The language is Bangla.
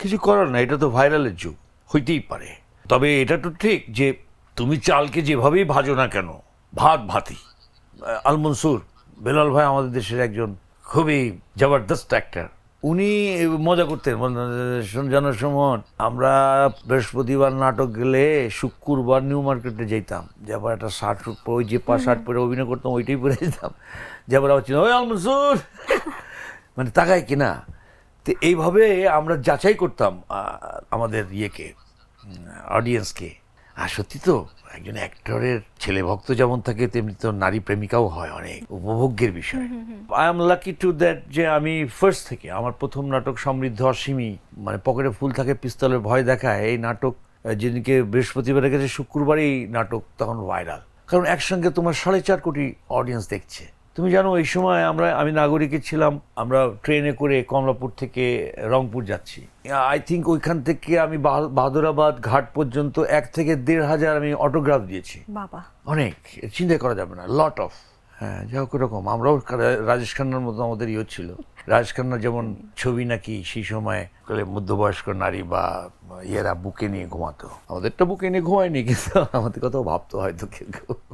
কিছু করার না, এটা তো ভাইরালের যুগ, হইতেই পারে। তবে এটা তো ঠিক যে তুমি চালকে যেভাবেই ভাজো না কেন, ভাত ভাতি আল মনসুর বেলাল ভাই আমাদের দেশের একজন খুবই জবরদস্ত অ্যাক্টার উনি মজা করতেন জানো সুমন, আমরা বৃহস্পতিবার নাটক গেলে শুক্রবার নিউ মার্কেটে যেতাম যাবার একটা শার্ট ওই যে পা শার্ট পরে অভিনয় করতাম, ওইটাই পরে যেতাম যাবার আবার ওই আল মনসুর মানে তাকায় কিনা? তো এইভাবে আমরা যাচাই করতাম আমাদের ইয়েকে অডিয়েন্সকে আর সত্যি তো একজন অ্যাক্টরের ছেলে ভক্ত যেমন থাকে তেমনি তো নারী প্রেমিকাও হয় অনেক উপভোগ্যের বিষয়। I am lucky to that যে আমি ফার্স্ট থেকে আমার প্রথম নাটক সমৃদ্ধ অসীমই মানে পকেটে ফুল থাকে পিস্তলের ভয় দেখায় এই নাটক যেদিনকে বৃহস্পতিবারে গেছে শুক্রবারেই নাটক তখন ভাইরাল কারণ একসঙ্গে তোমার সাড়ে চার কোটি অডিয়েন্স দেখছে। তুমি জানো এই সময় আমরা আমি নাগরিকে ছিলাম আমরা ট্রেনে করে কমলাপুর থেকে রংপুর যাচ্ছি। আই থিঙ্ক ওইখান থেকে আমি বাহ- বাহাদুরাবাদ ঘাট পর্যন্ত এক থেকে দেড় হাজার আমি অটোগ্রাফ দিয়েছি। বাবা। অনেক চিন্তা করা যাবে না লট অফ হ্যাঁ যাই হোক এরকম আমরাও রাজেশ খান্নার মতো আমাদের ইয়ে ছিল। রাজেশ খান্না যেমন ছবি নাকি সেই সময় মধ্যবয়স্ক নারী বা ইয়েরা বুকে নিয়ে ঘুমাতো। আমাদেরটা বুকে নিয়ে ঘুমায়নি কিন্তু আমাদের কথাও ভাবতো হয়তো কেউ কেউ।